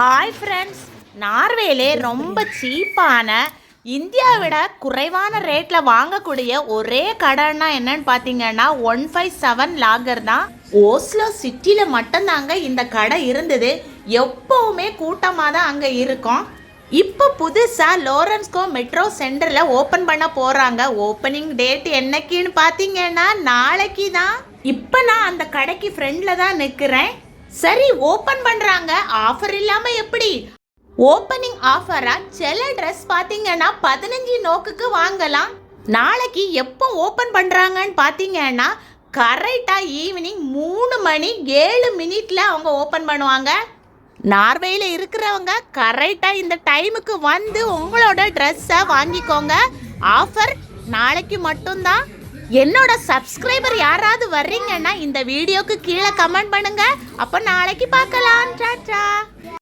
Hi friends நார்வேலே ரொம்ப சீப்பான இந்தியாவை விட குறைவான ரேட்டில் வாங்கக்கூடிய ஒரே கடைன்னா என்னன்னு பார்த்தீங்கன்னா ஒன் ஃபைவ் செவன் லாகர் தான். ஓஸ்லோ சிட்டியில் மட்டும்தாங்க இந்த கடை இருந்தது. எப்போவுமே கூட்டமாக தான் அங்கே இருக்கும். இப்போ புதுசாக லோரன்ஸ்கோ மெட்ரோ சென்டரில் ஓப்பன் பண்ண போகிறாங்க ஓப்பனிங் டேட் என்னைக்குன்னு பார்த்தீங்கன்னா நாளைக்கு தான் இப்போ நான் அந்த கடைக்கு ஃப்ரெண்டில் தான் நிற்கிறேன் சரி ஓப்பன் பண்ணுறாங்க ஆஃபர் இல்லாமல் எப்படி? ஓப்பனிங் ஆஃபரா சில ட்ரெஸ் பார்த்தீங்கன்னா பதினஞ்சு நோக்குக்கு வாங்கலாம். நாளைக்கு எப்போ ஓப்பன் பண்ணுறாங்கன்னு பார்த்தீங்கன்னா கரெக்டாக ஈவினிங் மூணு மணி ஏழு மினிட்ல அவங்க ஓப்பன் பண்ணுவாங்க. நார்வேயில் இருக்கிறவங்க கரெக்டாக இந்த டைமுக்கு வந்து உங்களோட ட்ரெஸ்ஸை வாங்கிக்கோங்க. ஆஃபர் நாளைக்கு மட்டும்தான். என்னோட சப்ஸ்கிரைபர் யாராவது வர்றீங்கன்னா இந்த வீடியோக்கு கீழே கமெண்ட் பண்ணுங்க. அப்போ நாளைக்கு பார்க்கலாம். டாட்டா